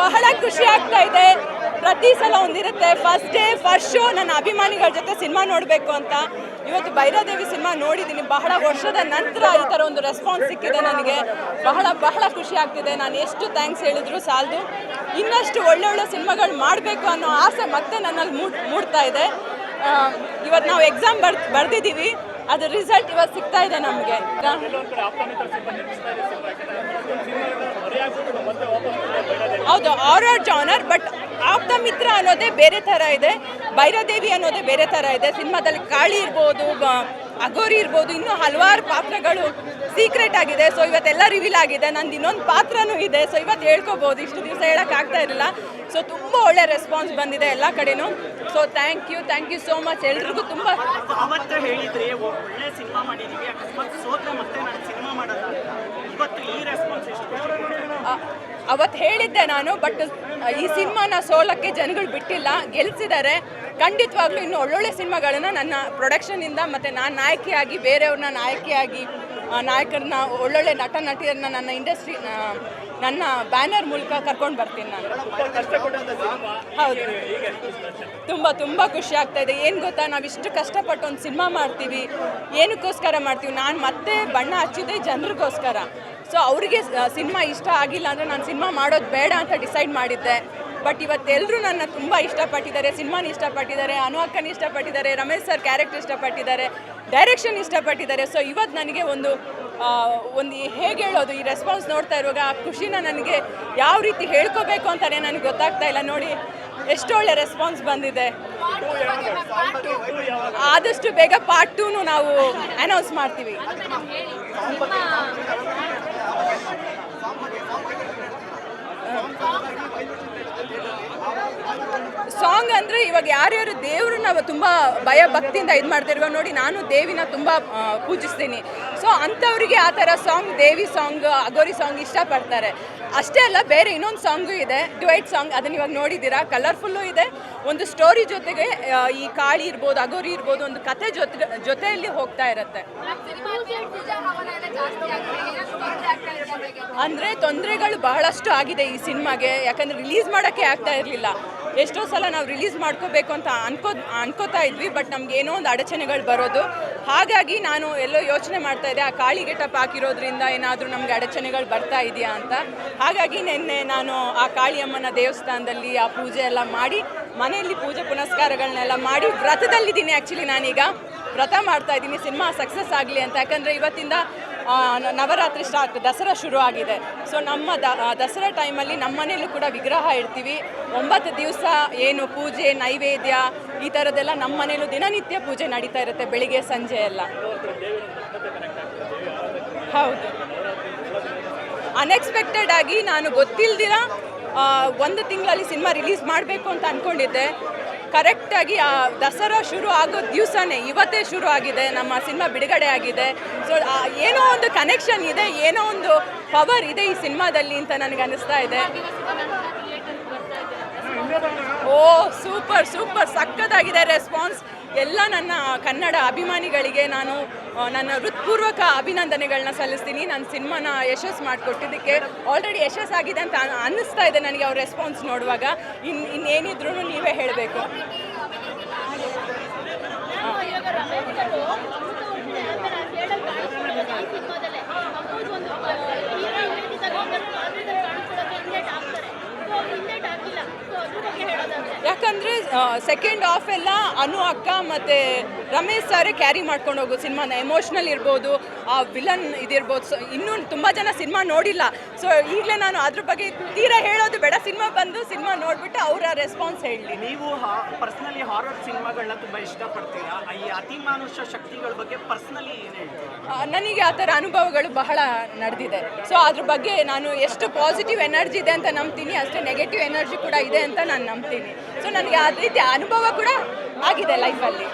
ಬಹಳ ಖುಷಿ ಆಗ್ತಾ ಇದೆ. ಪ್ರತಿ ಸಲ ಒಂದಿರುತ್ತೆ. ಫಸ್ಟ್ ಡೇ ಫಸ್ಟ್ ಶೋ ನನ್ನ ಅಭಿಮಾನಿಗಳ ಜೊತೆ ಸಿನಿಮಾ ನೋಡಬೇಕು ಅಂತ. ಇವತ್ತು ಭೈರಾದೇವಿ ಸಿನಿಮಾ ನೋಡಿದ್ದೀನಿ. ಬಹಳ ವರ್ಷದ ನಂತರ ಈ ಥರ ಒಂದು ರೆಸ್ಪಾನ್ಸ್ ಸಿಕ್ಕಿದೆ ನನಗೆ. ಬಹಳ ಬಹಳ ಖುಷಿ ಆಗ್ತಿದೆ. ನಾನು ಎಷ್ಟು ಥ್ಯಾಂಕ್ಸ್ ಹೇಳಿದ್ರು ಸಾಲದು. ಇನ್ನಷ್ಟು ಒಳ್ಳೊಳ್ಳೆ ಸಿನಿಮಾಗಳು ಮಾಡಬೇಕು ಅನ್ನೋ ಆಸೆ ಮತ್ತೆ ನನ್ನಲ್ಲಿ ಮೂಡ್, ಮೂಡ್ತಾ ಇದೆ. ಇವತ್ತು ನಾವು ಎಕ್ಸಾಮ್ ಬರ್, ಬರ್ದಿದ್ದೀವಿ. ಅದ್ರ ರಿಸಲ್ಟ್ ಇವತ್ತು ಸಿಗ್ತಾ ಇದೆ ನಮಗೆ. ಹೌದು, ಆರ್ ಜಾನರ್ ಬಟ್ ಆಪ್ತ ಮಿತ್ರ ಅನ್ನೋದೇ ಬೇರೆ ಥರ ಇದೆ. ಭೈರದೇವಿ ಅನ್ನೋದೇ ಬೇರೆ ಥರ ಇದೆ. ಸಿನಿಮಾದಲ್ಲಿ ಕಾಳಿ ಇರ್ಬೋದು ಅಗೋರಿ ಇರ್ಬೋದು, ಇನ್ನೂ ಹಲವಾರು ಪಾತ್ರಗಳು ಸೀಕ್ರೆಟ್ ಆಗಿದೆ. ಸೊ ಇವತ್ತೆಲ್ಲ ರಿವೀಲ್ ಆಗಿದೆ. ನಂದು ಇನ್ನೊಂದು ಪಾತ್ರನೂ ಇದೆ. ಸೊ ಇವತ್ತು ಹೇಳ್ಕೊಬೋದು. ಇಷ್ಟು ದಿವಸ ಹೇಳೋಕ್ಕಾಗ್ತಾ ಇರಲಿಲ್ಲ. ಸೊ ತುಂಬ ಒಳ್ಳೆ ರೆಸ್ಪಾನ್ಸ್ ಬಂದಿದೆ ಎಲ್ಲ ಕಡೆನೂ. So thank you thank you so much ಎಲ್ರಿಗೂ ತುಂಬ ಅವತ್ತು ಹೇಳಿದ್ರೆ ಒಳ್ಳೆ ಸಿನಿಮಾ ಮಾಡಿದ್ದೀವಿ ಸೋತ್ರೆ ಮತ್ತೆ ನಾನು ಸಿನಿಮಾ ಮಾಡಲ್ಲ ಇವತ್ತು ಈ ರೆಸ್ಪಾನ್ಸ್ ಎಷ್ಟು? ಅವತ್ತು ಹೇಳಿದ್ದೆ ನಾನು ಬಟ್ ಈ ಸಿನಿಮಾನ ಸೋಲಕ್ಕೆ ಜನಗಳು ಬಿಟ್ಟಿಲ್ಲ ಗೆಲ್ಸಿದ್ದಾರೆ ಖಂಡಿತವಾಗ್ಲೂ ಇನ್ನು ಒಳ್ಳೊಳ್ಳೆ ಸಿನಿಮಾಗಳನ್ನು ನನ್ನ ಪ್ರೊಡಕ್ಷನಿಂದ ಮತ್ತು ನಾನು ನಾಯಕಿಯಾಗಿ ಬೇರೆಯವ್ರನ್ನ ನಾಯಕಿಯಾಗಿ ನಾಯಕರನ್ನ ಒಳ್ಳೊಳ್ಳೆ ನಟ ನಟಿಯರನ್ನ ನನ್ನ ಇಂಡಸ್ಟ್ರಿ ನನ್ನ ಬ್ಯಾನರ್ ಮೂಲಕ ಕರ್ಕೊಂಡು ಬರ್ತೀನಿ ನಾನು. ಹೌದು. ತುಂಬ ತುಂಬ ಖುಷಿ ಆಗ್ತಾ ಇದೆ. ಏನು ಗೊತ್ತಾ, ನಾವು ಇಷ್ಟು ಕಷ್ಟಪಟ್ಟು ಒಂದು ಸಿನಿಮಾ ಮಾಡ್ತೀವಿ. ಏನಕ್ಕೋಸ್ಕರ ಮಾಡ್ತೀವಿ? ನಾನು ಮತ್ತೆ ಬಣ್ಣ ಹಚ್ಚಿದ್ದೆ ಜನರಿಗೋಸ್ಕರ. ಸೊ ಅವರಿಗೆ ಸಿನಿಮಾ ಇಷ್ಟ ಆಗಿಲ್ಲ ಅಂದರೆ ನಾನು ಸಿನಿಮಾ ಮಾಡೋದು ಬೇಡ ಅಂತ ಡಿಸೈಡ್ ಮಾಡಿದ್ದೆ. ಬಟ್ ಇವತ್ತೆಲ್ಲರೂ ನನ್ನ ತುಂಬ ಇಷ್ಟಪಟ್ಟಿದ್ದಾರೆ, ಸಿನಿಮಾನ ಇಷ್ಟಪಟ್ಟಿದ್ದಾರೆ ಅನು ಅಕ್ಕನ ಇಷ್ಟಪಟ್ಟಿದ್ದಾರೆ, ರಮೇಶ್ ಸರ್ ಕ್ಯಾರೆಕ್ಟರ್ ಇಷ್ಟಪಟ್ಟಿದ್ದಾರೆ ಡೈರೆಕ್ಷನ್ ಇಷ್ಟಪಟ್ಟಿದ್ದಾರೆ. ಸೊ ಇವತ್ತು ನನಗೆ ಒಂದು ಒಂದು ಹೇಗೆ ಹೇಳೋದು, ಈ ರೆಸ್ಪಾನ್ಸ್ ನೋಡ್ತಾ ಇರುವಾಗ ಆ ಖುಷಿನ ನನಗೆ ಯಾವ ರೀತಿ ಹೇಳ್ಕೋಬೇಕು ಅಂತಾನೆ ನನಗೆ ಗೊತ್ತಾಗ್ತಾ ಇಲ್ಲ. ನೋಡಿ, ಎಷ್ಟು ಒಳ್ಳೆ ರೆಸ್ಪಾನ್ಸ್ ಬಂದಿದೆ. ಆದಷ್ಟು ಬೇಗ ಪಾರ್ಟ್ ಟೂನು ನಾವು ಅನೌನ್ಸ್ ಮಾಡ್ತೀವಿ. ಸಾಂಗ್ ಅಂದರೆ ಇವಾಗ ಯಾರ್ಯಾರು ದೇವ್ರನ್ನ ತುಂಬ ಭಯ ಭಕ್ತಿಯಿಂದ ಇದು ಮಾಡ್ತಾರೆ ನೋಡಿ ನಾನು ದೇವಿನ ತುಂಬ ಪೂಜಿಸ್ತೀನಿ. ಸೊ ಅಂಥವ್ರಿಗೆ ಆ ಥರ ಸಾಂಗ್ ದೇವಿ ಸಾಂಗ್ ಅಗೋರಿ ಸಾಂಗ್ ಇಷ್ಟಪಡ್ತಾರೆ. ಅಷ್ಟೇ ಅಲ್ಲ, ಬೇರೆ ಇನ್ನೊಂದು ಸಾಂಗು ಇದೆ ಡ್ಯುವೈಟ್ ಸಾಂಗ್ ಅದನ್ನ ಇವಾಗ ನೋಡಿದ್ದೀರಾ? ಕಲರ್ಫುಲ್ಲು ಇದೆ. ಒಂದು ಸ್ಟೋರಿ ಜೊತೆಗೆ ಈ ಕಾಳಿ ಇರ್ಬೋದು, ಅಗೋರಿ ಇರ್ಬೋದು, ಒಂದು ಕತೆ ಜೊತೆ, ಜೊತೆಯಲ್ಲಿ ಹೋಗ್ತಾ ಇರುತ್ತೆ. ಅಂದರೆ ತೊಂದರೆಗಳು ಬಹಳಷ್ಟು ಆಗಿದೆ ಈ ಸಿನಿಮಾಗೆ, ಯಾಕಂದರೆ ರಿಲೀಸ್ ಮಾಡೋಕ್ಕೆ ಆಗ್ತಾ ಇರಲಿಲ್ಲ. ಎಷ್ಟೋ ಸಲ ನಾವು ರಿಲೀಸ್ ಮಾಡ್ಕೋಬೇಕು ಅಂತ ಅನ್ಕೋ ಅನ್ಕೋತಾ ಇದ್ವಿ, ಬಟ್ ನಮ್ಗೆ ಏನೋ ಒಂದು ಅಡಚಣೆಗಳು ಬರೋದು. ಹಾಗಾಗಿ ನಾನು ಎಲ್ಲೋ ಯೋಚನೆ ಮಾಡ್ತಾ ಇದ್ದೆ, ಆ ಕಾಳಿ ಗೆಟಪ್ ಹಾಕಿರೋದ್ರಿಂದ ಏನಾದರೂ ನಮಗೆ ಅಡಚಣೆಗಳು ಬರ್ತಾ ಇದೆಯಾ ಅಂತ. ಹಾಗಾಗಿ ನಿನ್ನೆ ನಾನು ಆ ಕಾಳಿಯಮ್ಮನ ದೇವಸ್ಥಾನದಲ್ಲಿ ಆ ಪೂಜೆ ಎಲ್ಲ ಮಾಡಿ, ಮನೆಯಲ್ಲಿ ಪೂಜೆ ಪುನಸ್ಕಾರಗಳನ್ನೆಲ್ಲ ಮಾಡಿ, ವ್ರತದಲ್ಲಿದ್ದೀನಿ ಆ್ಯಕ್ಚುಲಿ ನಾನೀಗ. ವ್ರತ ಮಾಡ್ತಾ ಇದ್ದೀನಿ, ಸಿನಿಮಾ ಸಕ್ಸಸ್ ಆಗಲಿ ಅಂತ. ಯಾಕಂದರೆ ಇವತ್ತಿಂದ ನವರಾತ್ರಿ ಸ್ಟಾರ್ಟ್, ದಸರಾ ಶುರು ಆಗಿದೆ. ಸೊ ನಮ್ಮ ದ ದಸರಾ ಟೈಮಲ್ಲಿ ನಮ್ಮ ಮನೇಲೂ ಕೂಡ ವಿಗ್ರಹ ಇಡ್ತೀವಿ. ಒಂಬತ್ತು ದಿವಸ ಏನು ಪೂಜೆ, ನೈವೇದ್ಯ ಈ ಥರದ್ದೆಲ್ಲ ನಮ್ಮ ಮನೇಲೂ ದಿನನಿತ್ಯ ಪೂಜೆ ನಡೀತಾ ಇರುತ್ತೆ, ಬೆಳಿಗ್ಗೆ, ಸಂಜೆ ಎಲ್ಲ. ಹೌದು. ಅನ್ಎಕ್ಸ್ಪೆಕ್ಟೆಡ್ ಆಗಿ ನಾನು ಗೊತ್ತಿಲ್ದಿರ ಒಂದು ತಿಂಗಳಲ್ಲಿ ಸಿನಿಮಾ ರಿಲೀಸ್ ಮಾಡಬೇಕು ಅಂತ ಅಂದ್ಕೊಂಡಿದ್ದೆ ಕರೆಕ್ಟಾಗಿ ಆ, ದಸರಾ ಶುರು ಆಗೋ ದಿವಸನೇ, ಇವತ್ತೇ ಶುರು ಆಗಿದೆ, ನಮ್ಮ ಸಿನಿಮಾ ಬಿಡುಗಡೆ ಆಗಿದೆ. ಸೊ ಏನೋ ಒಂದು ಕನೆಕ್ಷನ್ ಇದೆ, ಏನೋ ಒಂದು ಪವರ್ ಇದೆ ಈ ಸಿನಿಮಾದಲ್ಲಿ ಅಂತ ನನಗೆ ಅನಿಸ್ತಾ ಇದೆ. Oh, super super. ಸಕ್ಕತ್ತಾಗಿದೆ ರೆಸ್ಪಾನ್ಸ್ ಎಲ್ಲ ನನ್ನ ಕನ್ನಡ ಅಭಿಮಾನಿಗಳಿಗೆ ನಾನು ನನ್ನ ಹೃತ್ಪೂರ್ವಕ ಅಭಿನಂದನೆಗಳನ್ನ ಸಲ್ಲಿಸ್ತೀನಿ. ನನ್ನ ಸಿನಿಮಾನ ಯಶಸ್ಸು ಮಾಡಿಕೊಟ್ಟಿದ್ದಕ್ಕೆ ಆಲ್ರೆಡಿ ಯಶಸ್ಸಾಗಿದೆ ಅಂತ ಅನ್- ಅನ್ನಿಸ್ತಾ ಇದೆ ನನಗೆ ಅವ್ರ ರೆಸ್ಪಾನ್ಸ್ ನೋಡುವಾಗ. ಇನ್ನು ಇನ್ನೇನಿದ್ರು ನೀವೇ ಹೇಳಬೇಕು ಇವಾಗ ರಮೇಶ್ ಅವರು ಅಮೃತ ಹೊಟ್ಟೆ ಆಮೇಲೆ ಆ ಹೇಳಲ್ಲಿ ಕಾಣಿಸ್ಕೊಳ್ಳೋದು ಈ ಸಿನಿಮಾದಲ್ಲೇ ಅಪ್ಪುದು ಒಂದು ಹೀರೋ ಹೇಳಿದಾಗ ಪಾತ್ರದಲ್ಲಿ ಕಾಣಿಸ್ಕೊಳ್ಳೋಕೆ ಹಿಂದೇಟ್ ಹಾಕ್ತಾರೆ ಸೊ ಅವ್ರು ಹಿಂದೇಟ್ ಹಾಕಿಲ್ಲ ಸೊ ಅದ್ರ ಬಗ್ಗೆ ಯಾಕಂದರೆ ಸೆಕೆಂಡ್ ಹಾಫ್ ಎಲ್ಲ ಅನು ಅಕ್ಕ ಮತ್ತು ರಮೇಶ್ ಸಾರೇ ಕ್ಯಾರಿ ಮಾಡ್ಕೊಂಡು ಹೋಗೋ ಸಿನಿಮಾನ. ಎಮೋಷ್ನಲ್ ಇರ್ಬೋದು ಆ ವಿಲನ್ ಇದಿರ್ಬೋದು. ಸೊ ಇನ್ನೂ ತುಂಬ ಜನ ಸಿನಿಮಾ ನೋಡಿಲ್ಲ. ಸೊ ಈಗಲೇ ನಾನು ಅದ್ರ ಬಗ್ಗೆ ತೀರಾ ಹೇಳೋದು ಬೇಡ. ಸಿನಿಮಾ ಬಂದು ಸಿನಿಮಾ ನೋಡಿಬಿಟ್ಟು ಅವರ ರೆಸ್ಪಾನ್ಸ್ ಹೇಳಿ. ನೀವು ಪರ್ಸನಲಿ ಹಾರರ್ ಸಿನಿಮಾಗಳನ್ನ ತುಂಬ ಇಷ್ಟಪಡ್ತೀರಾ? ಈ ಅತಿಮಾನುಷ ಶಕ್ತಿಗಳ ಬಗ್ಗೆ ಪರ್ಸನಲಿ ನನಗೆ ಆ ಥರ ಅನುಭವಗಳು ಬಹಳ ನಡೆದಿದೆ. ಸೊ ಅದ್ರ ಬಗ್ಗೆ ನಾನು ಎಷ್ಟು ಪಾಸಿಟಿವ್ ಎನರ್ಜಿ ಇದೆ ಅಂತ ನಂಬ್ತೀನಿ ಅಷ್ಟೇ ನೆಗೆಟಿವ್ ಎನರ್ಜಿ ಕೂಡ ಇದೆ ಅಂತ ನಾನು ನಂಬ್ತೀನಿ. ಸೊ ನನಗೆ ಆ ರೀತಿ ಅನುಭವ ಕೂಡ ಆಗಿದೆ ಲೈಫಲ್ಲಿ